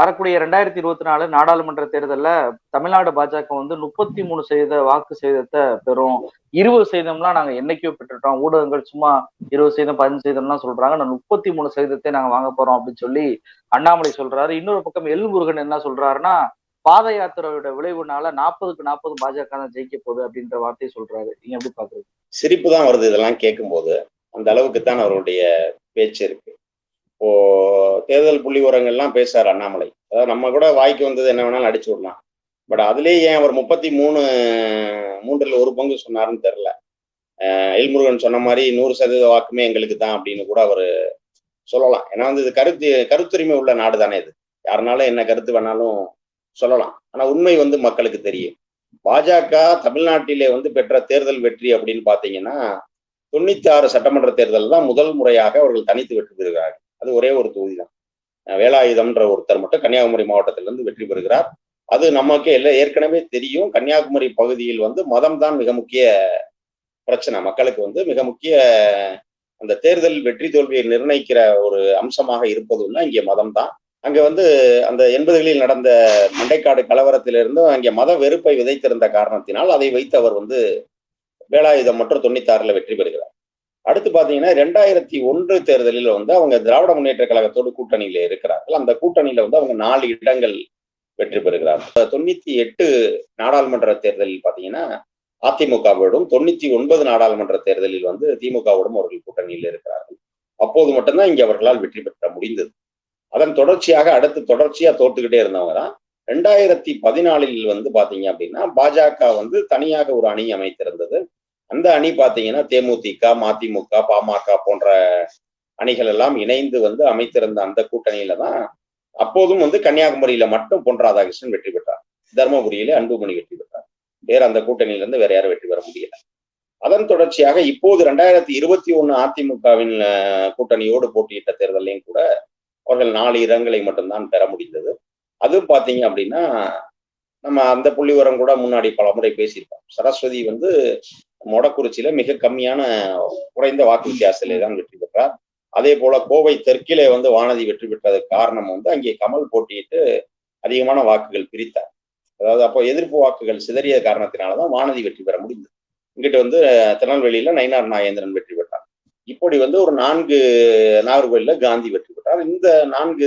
வரக்கூடிய ரெண்டாயிரத்தி இருபத்தி நாலு நாடாளுமன்ற தேர்தலில் தமிழ்நாடு பாஜக வந்து முப்பத்தி மூணு சதவீத வாக்கு சேதத்தை பெறும். இருபது சதவீதம்லாம் நாங்க என்னைக்கோ பெற்றுட்டோம். ஊடகங்கள் சும்மா இருபது சதவீதம் பதினஞ்சு சதவீதம்லாம் சொல்றாங்க. நான் முப்பத்தி மூணு சதவீதத்தை நாங்க வாங்க போறோம் அப்படின்னு சொல்லி அண்ணாமலை சொல்றாரு. இன்னொரு பக்கம் எல் முருகன் என்ன சொல்றாருன்னா பாத யாத்திரையோட விளைவுனால நாற்பதுக்கு நாற்பது பாஜக தான் ஜெயிக்க போகுது அப்படின்ற வார்த்தையை சொல்றாரு. நீங்க எப்படி பாக்குறீங்க? சிரிப்பு தான் வருது இதெல்லாம் கேட்கும் போது அந்த அளவுக்கு தான் அவருடைய பேச்சு இருக்கு. இப்போ தேர்தல் புள்ளி உரங்கள்லாம் பேசுறாரு அண்ணாமலை. அதாவது நம்ம கூட வாய்க்கு வந்தது என்ன வேணாலும் அடிச்சு விடலாம். பட் அதுலேயே ஏன் அவர் முப்பத்தி மூணு மூன்றில் ஒரு பங்கு சொன்னாருன்னு தெரில எல்முருகன் சொன்ன மாதிரி நூறு சதவீத வாக்குமே எங்களுக்கு தான் அப்படின்னு கூட அவர் சொல்லலாம். ஏன்னா வந்து இது கருத்து கருத்துரிமை உள்ள நாடு தானே இது. யாருனாலும் என்ன கருத்து வேணாலும் சொல்லலாம். ஆனா உண்மை வந்து மக்களுக்கு தெரியும். பாஜக தமிழ்நாட்டிலே வந்து பெற்ற தேர்தல் வெற்றி அப்படின்னு பாத்தீங்கன்னா தொண்ணூத்தி ஆறு சட்டமன்ற தேர்தல் தான் முதல் முறையாக அவர்கள் தனித்து வெற்றி பெறுகிறார்கள். அது ஒரே ஒரு தொகுதி தான் வேலாயுதம்ன்ற ஒருத்தர் மட்டும் கன்னியாகுமரி மாவட்டத்திலிருந்து வெற்றி பெறுகிறார். அது நமக்கு எல்லாம் ஏற்கனவே தெரியும். கன்னியாகுமரி பகுதியில் வந்து மதம் தான் மிக முக்கிய பிரச்சனை. மக்களுக்கு வந்து மிக முக்கிய அந்த தேர்தல் வெற்றி தோல்வியை நிர்ணயிக்கிற ஒரு அம்சமாக இருப்பதுன்னா இங்கே மதம் தான் அங்க வந்து அந்த எண்பதுகளில் நடந்த மண்டைக்காடு கலவரத்திலிருந்தும் அங்கே மத வெறுப்பை விதைத்திருந்த காரணத்தினால் அதை வைத்து அவர் வந்து வேலாயுதம் மற்றும் தொண்ணூத்தாறுல வெற்றி பெறுகிறார். அடுத்து பாத்தீங்கன்னா ரெண்டாயிரத்தி ஒன்று தேர்தலில் வந்து அவங்க திராவிட முன்னேற்ற கழகத்தோடு கூட்டணியில இருக்கிறார்கள். அந்த கூட்டணியில வந்து அவங்க நாலு இடங்கள் வெற்றி பெறுகிறார்கள். தொண்ணூத்தி எட்டு நாடாளுமன்ற தேர்தலில் பாத்தீங்கன்னா அதிமுகவோடும் தொண்ணூத்தி ஒன்பது நாடாளுமன்ற தேர்தலில் வந்து திமுகவோடும் அவர்கள் கூட்டணியில் இருக்கிறார்கள். அப்போது மட்டும்தான் இங்கே அவர்களால் வெற்றி பெற்ற முடிந்தது. அதன் தொடர்ச்சியாக அடுத்து தொடர்ச்சியா தோத்துக்கிட்டே இருந்தவங்க தான். ரெண்டாயிரத்தி பதினாலில் வந்து பாத்தீங்க அப்படின்னா பாஜக வந்து தனியாக ஒரு அணி அமைத்திருந்தது. அந்த அணி பாத்தீங்கன்னா தேமுதிக மதிமுக பாமக போன்ற அணிகள் எல்லாம் இணைந்து வந்து அமைத்திருந்த அந்த கூட்டணியில தான் அப்போதும் வந்து கன்னியாகுமரியில மட்டும் பொன் ராதாகிருஷ்ணன் வெற்றி பெற்றார். தர்மபுரியில அன்புமணி வெற்றி பெற்றார். வேற அந்த கூட்டணியிலிருந்து வேற யாரும் வெற்றி பெற முடியல. அதன் தொடர்ச்சியாக இப்போது ரெண்டாயிரத்தி இருபத்தி ஒண்ணு அதிமுகவின் கூட்டணியோடு போட்டியிட்ட தேர்தலையும் கூட அவர்கள் நாலு இடங்களை மட்டும்தான் பெற முடிந்தது. அதுவும் பார்த்தீங்க அப்படின்னா நம்ம அந்த புள்ளிவரம் கூட முன்னாடி பல முறை பேசியிருக்கோம் சரஸ்வதி வந்து மொடக்குறிச்சியில மிக கம்மியான குறைந்த வாக்கு வித்தியாசத்திலே தான் வெற்றி பெற்றார். அதே போல கோவை தெற்கிலே வந்து வானதி வெற்றி பெற்றதுக்கு காரணம் வந்து அங்கே கமல் போட்டியிட்டு அதிகமான வாக்குகள் பிரித்தார். அதாவது அப்போ எதிர்ப்பு வாக்குகள் சிதறிய காரணத்தினாலதான் வானதி வெற்றி பெற முடிந்தது. இங்கிட்டு வந்து திருநெல்வேலியில நயினார் நாகேந்திரன் வெற்றி பெற்றார். இப்படி வந்து ஒரு நான்கு நாகர்கோயில காந்தி வெற்றி பெற்றார். இந்த நான்கு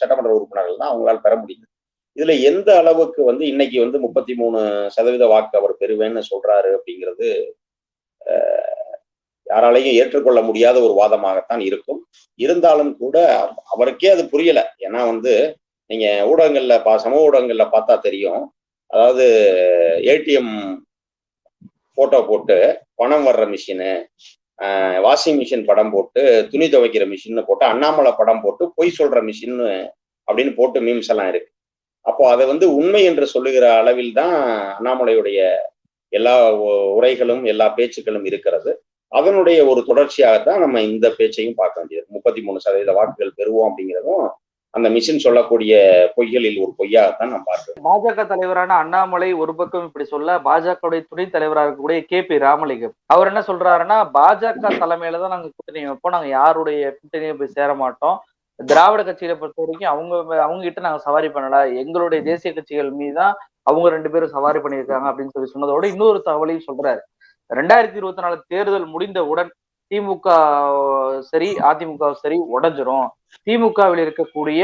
சட்டமன்ற உறுப்பினர்கள் தான் அவங்களால் பெற முடியுது இதுல எந்த அளவுக்கு வந்து இன்னைக்கு வந்து முப்பத்தி மூணு சதவீத வாக்கு அவர் பெறுவேன்னு சொல்றாரு அப்படிங்கிறது யாராலையும் ஏற்றுக்கொள்ள முடியாத ஒரு வாதமாகத்தான் இருக்கும். இருந்தாலும் கூட அவருக்கே அது புரியல. ஏன்னா வந்து நீங்க ஊடகங்கள்ல பா சமூக ஊடகங்கள்ல பார்த்தா தெரியும். அதாவது ஏடிஎம் போட்டோ போட்டு பணம் வர்ற மிஷினு வாஷிங் மிஷின் படம் போட்டு துணி துவைக்கிற மிஷின்னு போட்டு அண்ணாமலை படம் போட்டு பொய் சொல்ற மிஷின்னு அப்படின்னு போட்டு மீம்ஸ் எல்லாம் இருக்கு. அப்போ அதை வந்து உண்மை என்று சொல்லுகிற அளவில் தான் அண்ணாமலையுடைய எல்லா உரைகளும் எல்லா பேச்சுக்களும் இருக்கிறது. அதனுடைய ஒரு தொடர்ச்சியாகத்தான் நம்ம இந்த பேச்சையும் பார்க்க வேண்டியது. முப்பத்தி மூணு சதவீத வாக்குகள் பெறுவோம் அப்படிங்கிறதும் அந்த மிஷின் சொல்லக்கூடிய பொய்களில் ஒரு பொய்யாகத்தான் நம்ம பார்க்கிறோம் பாஜக தலைவரான அண்ணாமலை ஒரு பக்கம் இப்படி சொல்ல பாஜகவுடைய துணை தலைவராக இருக்கக்கூடிய கே பி ராமலிங்கம். அவர் என்ன சொல்றாருன்னா பாஜக தலைமையில தான் நாங்க கூட்டணி வைப்போம். நாங்க யாருடைய கூட்டணியும் போய் சேர மாட்டோம். திராவிட கட்சிகளை பொறுத்த வரைக்கும் அவங்க அவங்க கிட்ட நாங்க சவாரி பண்ணல. எங்களுடைய தேசிய கட்சிகள் மீதுதான் அவங்க ரெண்டு பேரும் சவாரி பண்ணியிருக்காங்க அப்படின்னு சொல்லி சொன்னதோட இன்னொரு தகவலையும் சொல்றாரு. ரெண்டாயிரத்தி இருபத்தி நாலு தேர்தல் முடிந்தவுடன் திமுக சரி அதிமுக சரி உடஞ்சிரும். திமுகவில் இருக்கக்கூடிய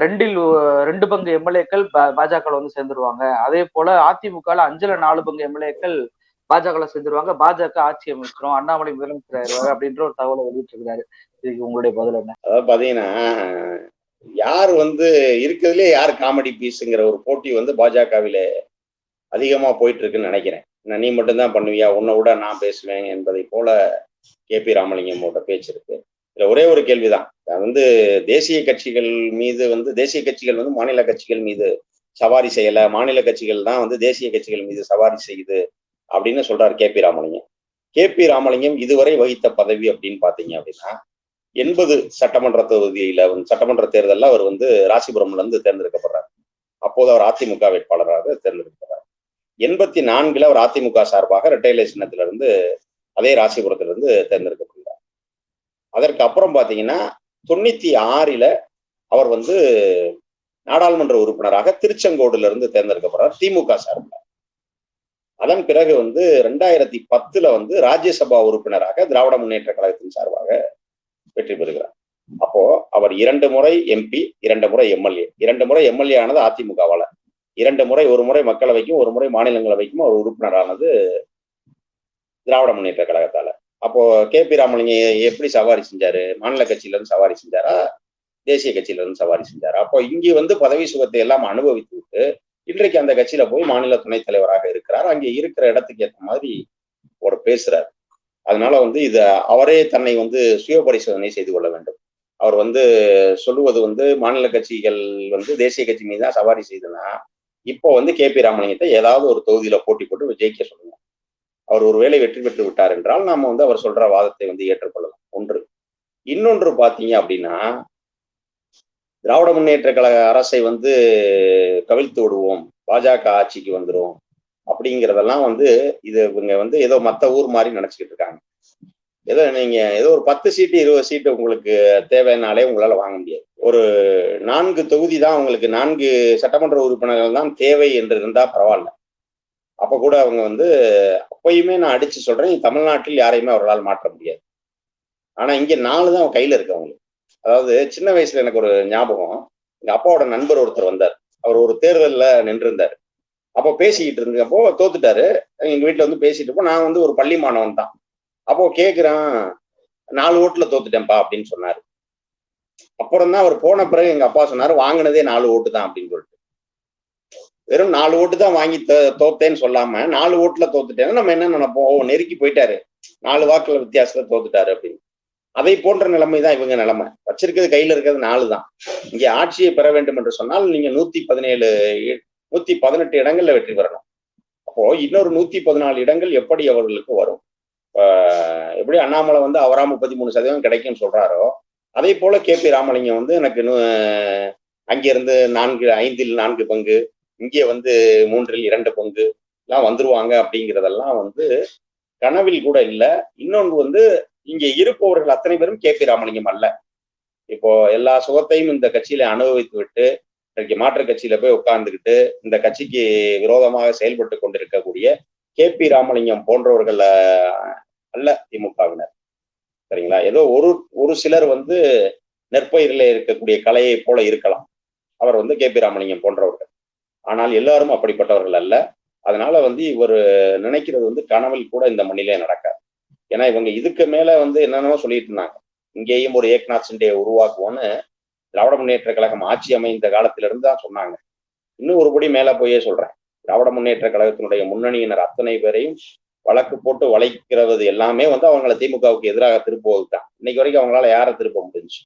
ரெண்டில் ரெண்டு பங்கு எம்எல்ஏக்கள் பாஜக வந்து சேர்ந்துருவாங்க. அதே போல அதிமுக அஞ்சுல நாலு பங்கு எம்எல்ஏக்கள் பாஜக சேர்ந்துருவாங்க. பாஜக ஆட்சி அமைச்சிரும். அண்ணாமலை முதலமைச்சர் ஆயிடுவாரு அப்படின்ற ஒரு தகவலை வெளியிட்டு இருக்காரு இதுக்கு உங்களுடைய பதில் என்ன? அதாவது பாத்தீங்கன்னா யார் வந்து இருக்கிறதுலே யார் காமெடி பீஸுங்கிற ஒரு போட்டி வந்து பாஜகவில அதிகமா போயிட்டு இருக்குன்னு நினைக்கிறேன் நீ மட்டும்தான் பண்ணுவியா? உன்னை விட நான் பேசுவேன் என்பதை போல கே பி ராமலிங்கமோட பேச்சு இருக்கு. இதுல ஒரே ஒரு கேள்விதான். வந்து தேசிய கட்சிகள் மீது வந்து தேசிய கட்சிகள் வந்து மாநில கட்சிகள் மீது சவாரி செய்யல. மாநில கட்சிகள் தான் வந்து தேசிய கட்சிகள் மீது சவாரி செய்யுது. அப்படின்னு சொல்றாரு K P Ramalingam. K P Ramalingam இதுவரை வகித்த பதவி அப்படின்னு பாத்தீங்க அப்படின்னா எண்பது சட்டமன்ற தொகுதியில சட்டமன்ற தேர்தலில் அவர் வந்து ராசிபுரம்ல இருந்து தேர்ந்தெடுக்கப்படுறாரு. அப்போது அவர் அதிமுக வேட்பாளராக தேர்ந்தெடுக்கப்படுறாரு. எண்பத்தி நான்குல அவர் அதிமுக சார்பாக ரெட்டையிலை சின்னத்திலிருந்து அதே ராசிபுரத்திலிருந்து தேர்ந்தெடுக்கப்படுகிறார் அதற்கு அப்புறம் பாத்தீங்கன்னா தொண்ணூத்தி ஆறில் அவர் வந்து நாடாளுமன்ற உறுப்பினராக திருச்செங்கோடுல இருந்து தேர்ந்தெடுக்கப்படுறார் திமுக சார்பில். அதன் பிறகு வந்து ரெண்டாயிரத்தி பத்துல வந்து ராஜ்யசபா உறுப்பினராக திராவிட முன்னேற்ற கழகத்தின் சார்பாக வெற்றி பெறுகிறார். அப்போ அவர் இரண்டு முறை எம்பி இரண்டு முறை எம்எல்ஏ இரண்டு முறை எம்எல்ஏ ஆனது அதிமுகவால. இரண்டு முறை ஒரு முறை மக்களவைக்கும் ஒரு முறை மாநிலங்களவைக்கும் அவர் உறுப்பினரானது திராவிட முன்னேற்ற கழகத்தால. அப்போ கே பி ராமலிங்கம் எப்படி சவாரி செஞ்சாரு? மாநில கட்சியில இருந்து சவாரி செஞ்சாரா? தேசிய கட்சியில இருந்து சவாரி செஞ்சாரா? அப்போ இங்கே வந்து பதவி சுகத்தை எல்லாம் அனுபவித்து விட்டு இன்றைக்கு அந்த கட்சியில போய் மாநில துணைத் தலைவராக இருக்கிறார். அங்கே இருக்கிற இடத்துக்கு ஏற்ற மாதிரி ஒரு பேசுறார். அதனால வந்து இத அவரே தன்னை வந்து சுய பரிசோதனை செய்து கொள்ள வேண்டும். அவர் வந்து சொல்லுவது வந்து மாநில கட்சிகள் வந்து தேசிய கட்சி மீது தான் சவாரி செய்தனா இப்போ வந்து கே பி ராமலிங்கத்தை ஏதாவது ஒரு தொகுதியில போட்டி போட்டு ஜெயிக்க சொல்லுங்க. அவர் ஒருவேளை வெற்றி பெற்று விட்டார் என்றால் நாம வந்து அவர் சொல்ற வாதத்தை வந்து ஏற்றுக்கொள்ளலாம். ஒன்று. இன்னொன்று பாத்தீங்க அப்படின்னா திராவிட முன்னேற்ற கழக அரசை வந்து கவிழ்த்து விடுவோம் பாஜக ஆட்சிக்கு வந்துடும் அப்படிங்கிறதெல்லாம் வந்து இது இவங்க வந்து ஏதோ மற்ற ஊர் மாதிரி நினைச்சுக்கிட்டு இருக்காங்க. ஏதோ நீங்க ஏதோ ஒரு பத்து சீட்டு இருபது சீட்டு உங்களுக்கு தேவைனாலே உங்களால வாங்க முடியாது. ஒரு நான்கு தொகுதி தான் உங்களுக்கு நான்கு சட்டமன்ற உறுப்பினர்கள் தான் தேவை என்று இருந்தா பரவாயில்ல. அப்ப கூட அவங்க வந்து அப்பயுமே நான் அடிச்சு சொல்றேன் தமிழ்நாட்டில் யாரையுமே அவர்களால் மாற்ற முடியாது. ஆனா இங்க நாலு தான் கையில இருக்கு அவங்களுக்கு. அதாவது சின்ன வயசுல எனக்கு ஒரு ஞாபகம். எங்க அப்பாவோட நண்பர் ஒருத்தர் வந்தார். அவர் ஒரு தேர்தலில் நின்றிருந்தார். அப்போ பேசிக்கிட்டு இருந்தப்போ தோத்துட்டாரு. எங்க வீட்டில் வந்து பேசிட்டு இருப்போம். நான் வந்து ஒரு பள்ளி மாணவன் தான். அப்போ கேக்குறான் நாலு ஓட்டுல தோத்துட்டேன்ப்பா அப்படின்னு சொன்னாரு. அப்புறம் தான் அவர் போன பிறகு எங்க அப்பா சொன்னாரு வாங்கினதே நாலு ஓட்டு தான் அப்படின்னு சொல்லிட்டு. வெறும் நாலு ஓட்டு தான் வாங்கி தோத்தேன்னு சொல்லாம நாலு ஓட்டுல தோத்துட்டேன்னா நம்ம என்ன நினைப்போம்? நெருக்கி போயிட்டாரு. நாலு வாக்குல வித்தியாசத்துல தோத்துட்டாரு அப்படின்னு. அதை போன்ற நிலைமை தான் இவங்க நிலைமை. வச்சிருக்கிறது கையில இருக்கிறது நாலு தான் இங்கே ஆட்சியை பெற வேண்டும் என்று சொன்னால் நீங்க நூத்தி பதினேழு நூத்தி பதினெட்டு இடங்கள்ல வெற்றி பெறணும். அப்போ இன்னொரு நூத்தி பதினாலு இடங்கள் எப்படி அவர்களுக்கு வரும்? எப்படி அண்ணாமலை வந்து அவரா முப்பத்தி மூணு சதவீதம் கிடைக்கும்னு சொல்றாரோ அதே போல கே பி ராமலிங்கம் வந்து எனக்கு அங்கிருந்து நான்கு ஐந்தில் நான்கு பங்கு இங்கே வந்து மூன்றில் இரண்டு பங்கு எல்லாம் வந்துருவாங்க அப்படிங்கிறதெல்லாம் வந்து கனவில் கூட இல்லை. இன்னொன்று வந்து இங்க இருப்பவர்கள் அத்தனை பேரும் கே பி ராமலிங்கம் அல்ல. இப்போ எல்லா சுகத்தையும் இந்த கட்சியில அனுபவித்து விட்டு இன்றைக்கு மாற்று கட்சியில போய் உட்கார்ந்துக்கிட்டு இந்த கட்சிக்கு விரோதமாக செயல்பட்டு கொண்டிருக்கக்கூடிய கே பி ராமலிங்கம் போன்றவர்கள் அல்ல திமுகவினர். சரிங்களா? ஏதோ ஒரு ஒரு சிலர் வந்து நெற்பயிரில் இருக்கக்கூடிய கலையை போல இருக்கலாம். அவர் வந்து கே பி ராமலிங்கம் போன்றவர்கள். ஆனால் எல்லாரும் அப்படிப்பட்டவர்கள் அல்ல. அதனால வந்து இவர் நினைக்கிறது வந்து கனவில் கூட இந்த மண்ணிலே நடக்காது. ஏன்னா இவங்க இதுக்கு மேல வந்து என்னென்னமோ சொல்லிட்டு இருந்தாங்க. இங்கேயும் ஒரு ஏக்நாத் சிண்டையை உருவாக்குவோன்னு திராவிட முன்னேற்ற கழகம் ஆட்சி அமைந்த காலத்திலிருந்து தான் சொன்னாங்க. இன்னும் ஒருபடி மேல போயே சொல்றேன். திராவிட முன்னேற்ற கழகத்தினுடைய முன்னணியினர் அத்தனை பேரையும் வழக்கு போட்டு வளைக்கிறது எல்லாமே வந்து அவங்களை திமுகவுக்கு எதிராக திருப்புவது தான். இன்னைக்கு வரைக்கும் அவங்களால யாரை திருப்ப முடிஞ்சு?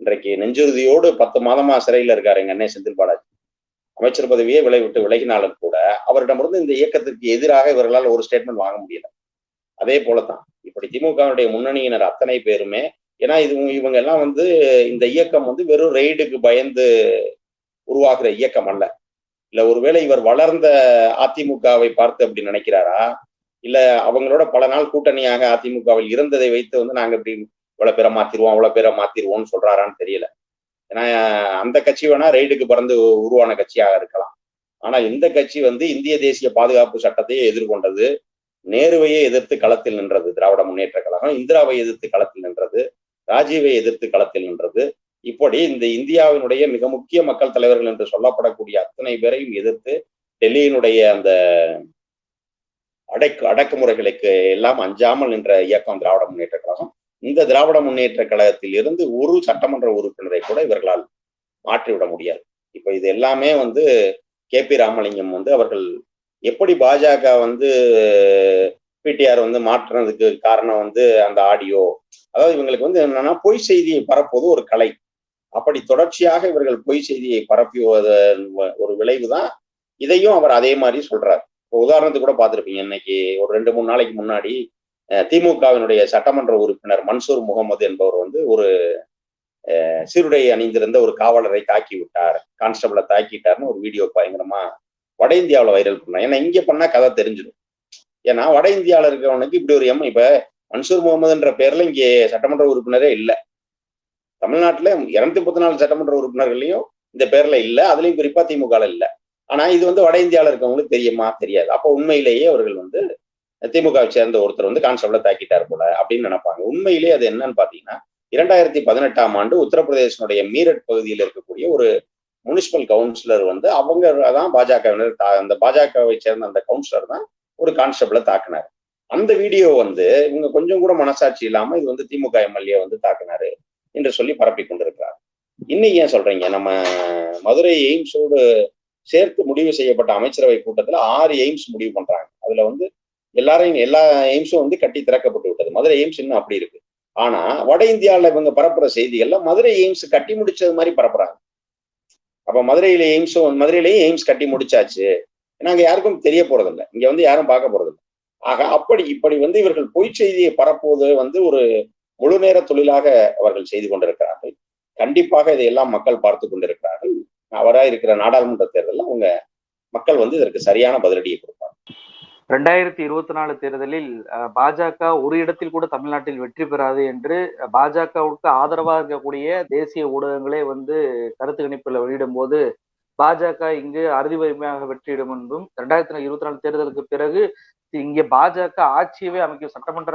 இன்றைக்கு நெஞ்சுறுதியோடு பத்து மாதமா சிறையில இருக்காரு எங்க அண்ணே செந்தில் பாலாஜி. அமைச்சர் பதவியே விலை விட்டு விலகினாலும் கூட அவரிடமிருந்து இந்த இயக்கத்திற்கு எதிராக இவர்களால் ஒரு ஸ்டேட்மெண்ட் வாங்க முடியல. அதே போலதான். இப்படி திமுகவுடைய முன்னணியினர் அத்தனை பேருமே ஏன்னா இது இவங்க எல்லாம் வந்து இந்த இயக்கம் வந்து வெறும் ரெய்டுக்கு பயந்து உருவாகிற இயக்கம் அல்ல. இல்ல ஒருவேளை இவர் வளர்ந்த அதிமுகவை பார்த்து அப்படி நினைக்கிறாரா? இல்ல அவங்களோட பல நாள் கூட்டணியாக அதிமுகவில் இருந்ததை வைத்து வந்து நாங்க இப்படி இவ்வளவு பேரை மாத்திருவோம் அவ்வளவு பேரை மாத்திருவோம்னு சொல்றாரான்னு தெரியல. ஏன்னா அந்த கட்சி வேணா ரெய்டுக்கு பறந்து உருவான கட்சியாக இருக்கலாம். ஆனா இந்த கட்சி வந்து இந்திய தேசிய பாதுகாப்பு சட்டத்தையே எதிர்கொண்டது. நேருவையே எதிர்த்து களத்தில் நின்றது திராவிட முன்னேற்ற கழகம் இந்திராவை எதிர்த்து களத்தில் நின்றது ராஜீவை எதிர்த்து களத்தில் நின்றது. இப்படி இந்த இந்தியாவினுடைய மிக முக்கிய மக்கள் தலைவர்கள் என்று சொல்லப்படக்கூடிய அத்தனை பேரையும் எதிர்த்து டெல்லியினுடைய அந்த அடக்கு அடக்குமுறைகளுக்கு எல்லாம் அஞ்சாமல் நின்ற இயக்கம் திராவிட முன்னேற்ற கழகம். இந்த திராவிட முன்னேற்ற கழகத்தில் இருந்து ஒரு சட்டமன்ற உறுப்பினரை கூட இவர்களால் மாற்றிவிட முடியாது. இப்ப இது எல்லாமே வந்து கே பி ராமலிங்கம் வந்து அவர்கள் எப்படி பாஜக வந்து பிடிஆர் வந்து மாற்றுறதுக்கு காரணம் வந்து அந்த ஆடியோ? அதாவது இவங்களுக்கு வந்து என்னன்னா பொய் செய்தியை பரப்புவது ஒரு கலை. அப்படி தொடர்ச்சியாக இவர்கள் பொய் செய்தியை பரப்புவதன் ஒரு விளைவு தான் இதையும் அவர் அதே மாதிரி சொல்றார். இப்போ உதாரணத்துக்கு கூட பார்த்துருப்பீங்க இன்னைக்கு ஒரு ரெண்டு மூணு நாளைக்கு முன்னாடி திமுகவினுடைய சட்டமன்ற உறுப்பினர் மன்சூர் முகமது என்பவர் வந்து ஒரு சீருடை அணிந்திருந்த ஒரு காவலரை தாக்கி விட்டார் கான்ஸ்டபிளை தாக்கிட்டார்னு ஒரு வீடியோ பயங்கரமா வட இந்தியாவில் வைரல் பண்ணலாம் ஏன்னா இங்க பண்ணா கதை தெரிஞ்சிடும் ஏன்னா வட இந்தியாவில் இருக்கிறவனுக்கு இப்படி ஒரு எம் இப்ப மன்சூர் முகமதுன்ற பேர்ல இங்கே சட்டமன்ற உறுப்பினரே இல்லை. தமிழ்நாட்டுல இருநூத்தி முப்பத்தி நாலு சட்டமன்ற உறுப்பினர்களையும் இந்த பேர்ல இல்ல. அதுலயும் குறிப்பா திமுக இல்லை. இல்ல ஆனா இது வந்து வட இந்தியாவில் இருக்கவங்களுக்கு தெரியுமா? தெரியாது. அப்போ உண்மையிலேயே அவர்கள் வந்து திமுகவை சேர்ந்த ஒருத்தர் வந்து கான்ஸ்டபிள தாக்கிட்டார் போல அப்படின்னு நினைப்பாங்க. உண்மையிலேயே அது என்னன்னு பாத்தீங்கன்னா இரண்டாயிரத்தி பதினெட்டாம் ஆண்டு உத்தரப்பிரதேசனுடைய மீரட் பகுதியில் இருக்கக்கூடிய ஒரு முனிசிபல் கவுன்சிலர் வந்து அவங்க தான் பாஜகவினர் தா- அந்த பாஜகவை சேர்ந்த அந்த கவுன்சிலர் தான் ஒரு கான்ஸ்டபிள தாக்குனாரு. அந்த வீடியோ வந்து இவங்க கொஞ்சம் கூட மனசாட்சி இல்லாம இது வந்து திமுக எம்எல்ஏ வந்து தாக்குனாரு என்று சொல்லி பரப்பி கொண்டிருக்கிறார். இன்னைக்கு ஏன் சொல்றீங்க? நம்ம மதுரை எய்ம்ஸோடு சேர்த்து முடிவு செய்யப்பட்ட அமைச்சரவை கூட்டத்துல ஆறு எய்ம்ஸ் முடிவு பண்றாங்க. அதுல வந்து எல்லாரையும் எல்லா எய்ம்ஸும் வந்து கட்டி திறக்கப்பட்டு விட்டது. மதுரை எய்ம்ஸ் இன்னும் அப்படி இருக்கு. ஆனா வட இந்தியாவில் இவங்க பரப்புற செய்திகள்ல மதுரை எய்ம்ஸ் கட்டி முடிச்சது மாதிரி பரப்புறாங்க. அப்ப மதுரையில எய்ம்ஸும் மதுரையிலேயும் எய்ம்ஸ் கட்டி முடிச்சாச்சு. நாங்க யாருக்கும் தெரிய போறதில்லை. இங்க வந்து யாரும் பார்க்க போறதில்லை. ஆக அப்படி இப்படி வந்து இவர்கள் பொய் செய்தியை பரப்புவது வந்து ஒரு முழு நேர தொழிலாக அவர்கள் செய்து கொண்டிருக்கிறார்கள். கண்டிப்பாக இதையெல்லாம் மக்கள் பார்த்து கொண்டிருக்கிறார்கள். அவரா இருக்கிற நாடாளுமன்ற தேர்தலில் அவங்க மக்கள் வந்து இதற்கு சரியான பதிலடியை ரெண்டாயிரத்தி இருபத்தி நாலு தேர்தலில் அஹ், பாஜக ஒரு இடத்தில் கூட தமிழ்நாட்டில் வெற்றி பெறாது என்று பாஜகவுக்கு ஆதரவாக இருக்கக்கூடிய தேசிய ஊடகங்களே வந்து கருத்து கணிப்பில் வெளியிடும் போது பாஜக இங்கு அறுதி வலிமையாக வெற்றியிடும் என்றும் ரெண்டாயிரத்தி இருபத்தி நாலு தேர்தலுக்கு பிறகு இங்கே பாஜக ஆட்சியவே அமைக்கும் சட்டமன்ற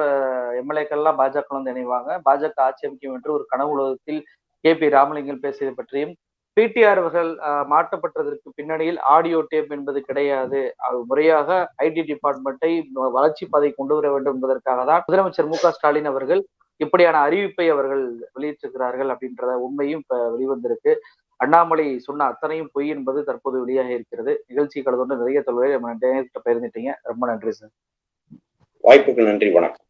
எம்எல்ஏக்கள்லாம் பாஜக வந்து இணைவாங்க. பாஜக ஆட்சி அமைக்கும் என்று ஒரு கனவு உலகத்தில் கே பி ராமலிங்கம் பேசியதை பற்றியும் பிடிஆர் அவர்கள் மாற்றப்பட்டதற்கு பின்னணியில் ஆடியோ டேப் என்பது கிடையாது. அது முறையாக ஐடி டிபார்ட்மெண்ட்டை வளர்ச்சி பாதை கொண்டு வர வேண்டும் என்பதற்காக தான் முதலமைச்சர் மு ஸ்டாலின் அவர்கள் இப்படியான அறிவிப்பை அவர்கள் வெளியிட்டிருக்கிறார்கள் அப்படின்றத உண்மையும் இப்ப வெளிவந்திருக்கு. அண்ணாமலை சொன்ன அத்தனையும் பொய் என்பது தற்போது வெளியாக இருக்கிறது. நிகழ்ச்சி கலந்து நிறைய தொழிலை நம்ம நேரத்தை பகிர்ந்துட்டீங்க. ரொம்ப நன்றி சார். வாய்ப்புக்கு நன்றி வணக்கம்.